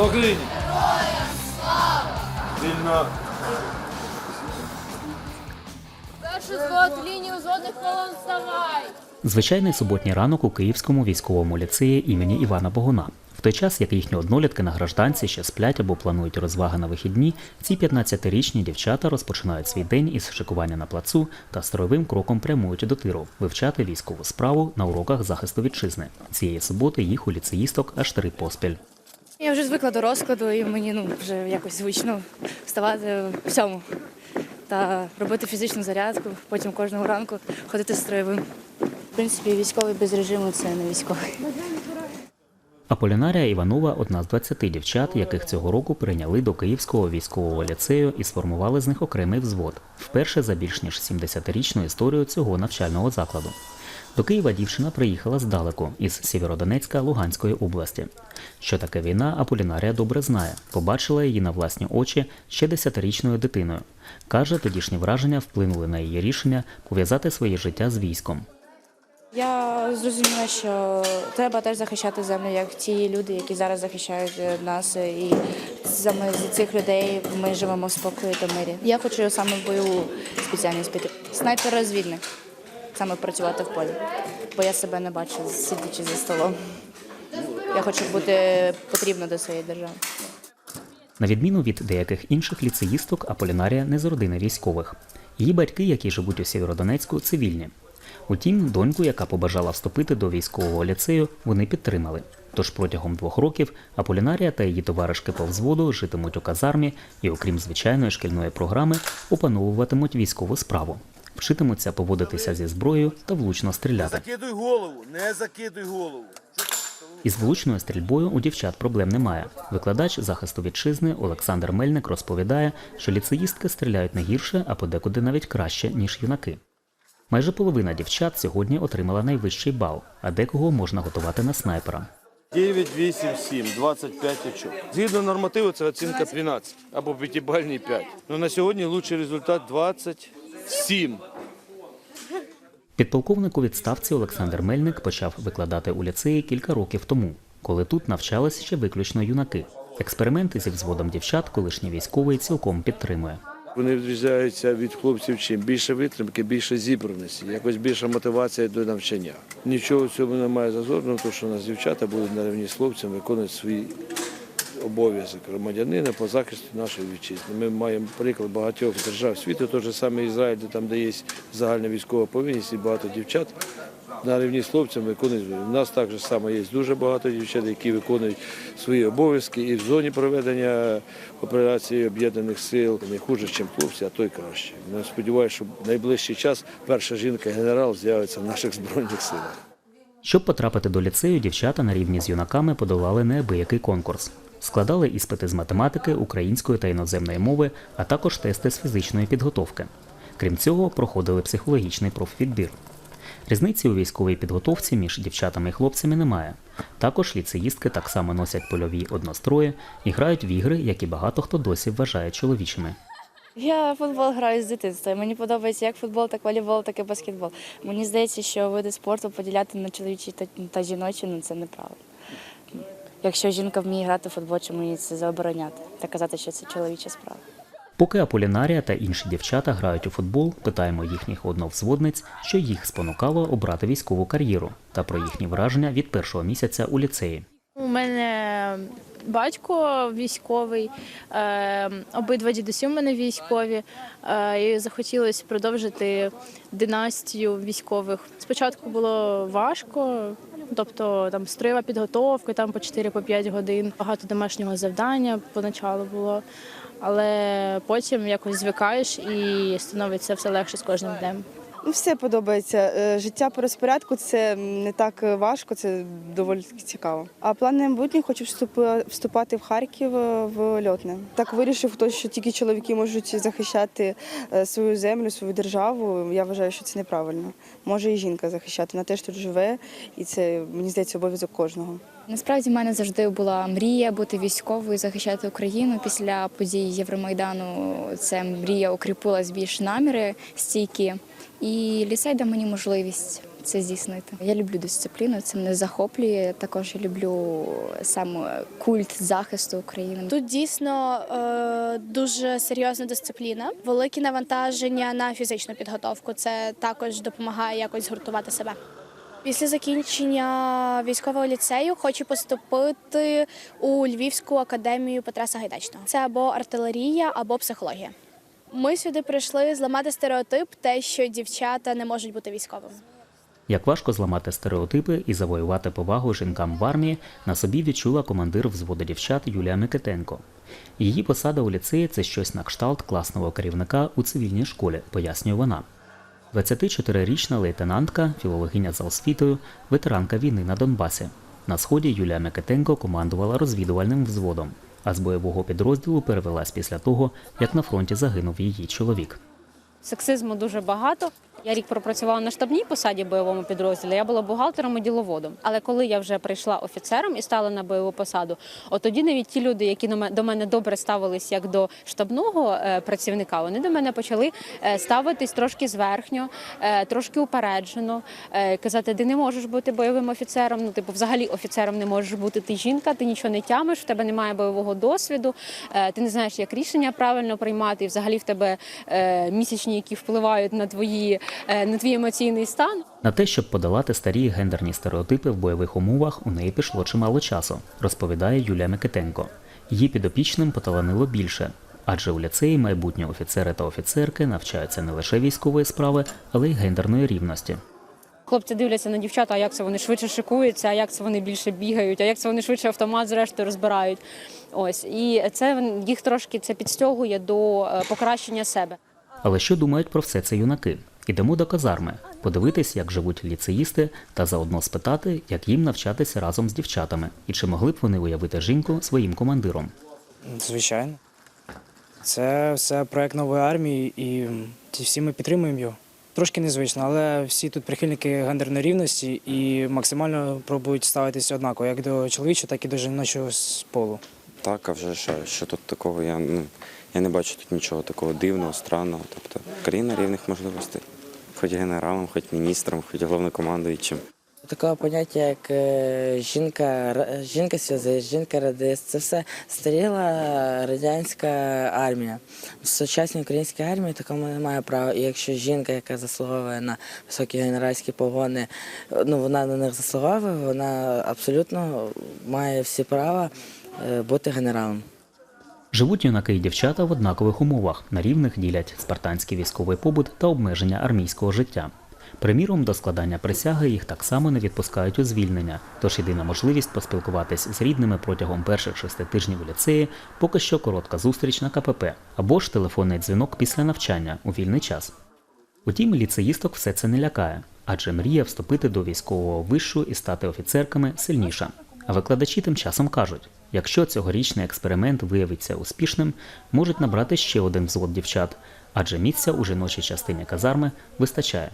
Слава Україні! Вільно. Перший звод лінію зводних колон вставай! Звичайний суботній ранок у Київському військовому ліцеї імені Івана Богуна. В той час, як їхні однолітки на гражданці ще сплять або планують розваги на вихідні, ці 15-річні дівчата розпочинають свій день із шикування на плацу та строєвим кроком прямують до тиру вивчати військову справу на уроках захисту вітчизни. Цієї суботи їх у ліцеїсток аж три поспіль. Я вже звикла до розкладу, і мені ну вже якось звично вставати всьому та робити фізичну зарядку, потім кожного ранку ходити з строєвим. В принципі, військовий без режиму це не військовий. Аполінарія Іванова одна з 20 дівчат, яких цього року прийняли до Київського військового ліцею і сформували з них окремий взвод. Вперше за більш ніж 70-річну історію цього навчального закладу. До Києва дівчина приїхала здалеку із Сєвєродонецька Луганської області. Що таке війна, Аполінарія добре знає. Побачила її на власні очі ще 10-річною дитиною. Каже, тодішні враження вплинули на її рішення пов'язати своє життя з військом. Я зрозуміла, що треба теж захищати землю, як ті люди, які зараз захищають е, нас. І саме з цих людей ми живемо в спокої та мирі. Я хочу саме бойову спеціальність піти. Снайпер-розвідник, саме працювати в полі, бо я себе не бачу, сидячи за столом. Я хочу бути потрібна до своєї держави. На відміну від деяких інших ліцеїсток, Аполінарія не з родини військових. Її батьки, які живуть у Сєвєродонецьку, цивільні. Утім, доньку, яка побажала вступити до військового ліцею, вони підтримали. Тож протягом двох років Аполінарія та її товаришки по взводу житимуть у казармі і, окрім звичайної шкільної програми, опановуватимуть військову справу, вчитимуться поводитися зі зброєю та влучно стріляти. Закидуй голову, не закидуй голову. Із влучною стрільбою у дівчат проблем немає. Викладач захисту вітчизни Олександр Мельник розповідає, що ліцеїстки стріляють не гірше, а подекуди навіть краще, ніж юнаки. Майже половина дівчат сьогодні отримала найвищий бал, а декого можна готувати на снайпера. 9, 8, 7, 25 очок. Згідно нормативу, це оцінка 12 або п'ятибальний 5. Ну, на сьогодні лучший результат 27. Підполковник у відставці Олександр Мельник почав викладати у ліцеї кілька років тому, коли тут навчались ще виключно юнаки. Експерименти зі взводом дівчат колишній військовий цілком підтримує. Вони відрізняються від хлопців чим більше витримки, більше зібраності, якось більша мотивація до навчання. Нічого в цьому немає зазорного, тому що у нас дівчата будуть на рівні з хлопцями виконувати свій обов'язок громадянина по захисту нашої вітчизни. Ми маємо приклад багатьох держав світу, той же саме Ізраїль, де там, де є загальна військова повинність і багато дівчат. На рівні з хлопцями виконують. У нас так само є дуже багато дівчат, які виконують свої обов'язки і в зоні проведення операції об'єднаних сил не хуже, ніж хлопці, а то й краще. Я сподіваюся, що в найближчий час перша жінка-генерал з'явиться в наших збройних силах. Щоб потрапити до ліцею, дівчата на рівні з юнаками подолали неабиякий конкурс. Складали іспити з математики, української та іноземної мови, а також тести з фізичної підготовки. Крім цього, проходили психологічний профвідбір. Різниці у військовій підготовці між дівчатами і хлопцями немає. Також ліцеїстки так само носять польові однострої і грають в ігри, які багато хто досі вважає чоловічими. Я футбол граю з дитинства. Мені подобається як футбол, так волейбол, так і баскетбол. Мені здається, що види спорту поділяти на чоловічі та, та жіночі ну це неправильно. Якщо жінка вміє грати в футбол, чому їй це забороняти та казати, що це чоловіча справа. Поки Аполінарія та інші дівчата грають у футбол, питаємо їхніх одновзводниць, що їх спонукало обрати військову кар'єру та про їхні враження від першого місяця у ліцеї. У мене батько військовий, е, обидва дідусі у мене військові. Е, і захотілося продовжити династію військових. Спочатку було важко, тобто там строєва підготовка, там по 4-5 годин, багато домашнього завдання поначалу було. Але потім якось звикаєш і становиться все легше з кожним днем. Ну, все подобається. Е, Життя по розпорядку це не так важко, це доволі цікаво. А план на майбутнє хочу вступати в Харків е, в льотне. Так вирішив хтось, що тільки чоловіки можуть захищати е, свою землю, свою державу. Я вважаю, що це неправильно. Може і жінка захищати. Вона теж тут живе, і це мені здається обов'язок кожного. Насправді в мене завжди була мрія бути військовою, захищати Україну. Після подій Євромайдану ця мрія укріпилась більш наміри стійкі. І ліцей дав мені можливість це здійснити. Я люблю дисципліну, це мене захоплює. Також я люблю саме культ захисту України. Тут дійсно е, дуже серйозна дисципліна, велике навантаження на фізичну підготовку. Це також допомагає якось згуртувати себе. Після закінчення військового ліцею хочу поступити у Львівську академію Петра Сагайдачного. Це або артилерія, або психологія. Ми сюди прийшли зламати стереотип, те, що дівчата не можуть бути військовими. Як важко зламати стереотипи і завоювати повагу жінкам в армії, на собі відчула командир взводу дівчат Юлія Микитенко. Її посада у ліцеї це щось на кшталт класного керівника у цивільній школі, пояснює вона. 24-річна лейтенантка, філологиня за освітою, ветеранка війни на Донбасі. На сході Юлія Микитенко командувала розвідувальним взводом, а з бойового підрозділу перевелась після того, як на фронті загинув її чоловік. Сексизму дуже багато. Я рік пропрацювала на штабній посаді бойовому підрозділі. Я була бухгалтером і діловодом. Але коли я вже прийшла офіцером і стала на бойову посаду, от тоді навіть ті люди, які до ме- до мене добре ставились як до штабного е, працівника, вони до мене почали е, ставитись трошки зверхньо, е, трошки упереджено, казати, ти не можеш бути бойовим офіцером. Ну, типу, взагалі офіцером не можеш бути. Ти жінка, ти нічого не тямиш, в тебе немає бойового досвіду, ти не знаєш, як рішення правильно приймати, і взагалі в тебе е, місячні, які впливають на твої е, на твій емоційний стан. На те, щоб подолати старі гендерні стереотипи в бойових умовах, у неї пішло чимало часу, розповідає Юлія Микитенко. Її підопічним поталанило більше, адже у ліцеї майбутні офіцери та офіцерки навчаються не лише військової справи, але й гендерної рівності. Хлопці дивляться на дівчат, а як це вони швидше шикуються, а як це вони більше бігають, а як це вони швидше автомат зрештою розбирають. Ось і це їх трошки це підстягує до е, покращення себе. Але що думають про все це юнаки? Ідемо до казарми, подивитись, як живуть ліцеїсти, та заодно спитати, як їм навчатися разом з дівчатами, і чи могли б вони уявити жінку своїм командиром. Звичайно. Це все проект нової армії, і ті всі ми підтримуємо його. Трошки незвично, але всі тут прихильники гендерної рівності і максимально пробують ставитися однаково, як до чоловічого, так і до жіночого з полу. Так, а вже ж, що тут такого, я, ну, я не бачу тут нічого такого дивного, странного. Тобто країна рівних можливостей. Хоч генералом, хоч міністром, хоч головнокомандуючим. Такого поняття, як е, жінка, жінка связист, жінка радист, це все старіла радянська армія. В сучасній українській армії такому немає права. І якщо жінка, яка заслуговує на високі генеральські погони, ну вона на них заслуговує, вона абсолютно має всі права е, бути генералом. Живуть юнаки і дівчата в однакових умовах, на рівних ділять спартанський військовий побут та обмеження армійського життя. Приміром, до складання присяги їх так само не відпускають у звільнення, тож єдина можливість поспілкуватись з рідними протягом перших шести тижнів у ліцеї поки що коротка зустріч на КПП або ж телефонний дзвінок після навчання у вільний час. Утім, ліцеїсток все це не лякає, адже мрія вступити до військового вишу і стати офіцерками сильніша. Викладачі тим часом кажуть, якщо цьогорічний експеримент виявиться успішним, можуть набрати ще один взвод дівчат, адже місця у жіночій частині казарми вистачає.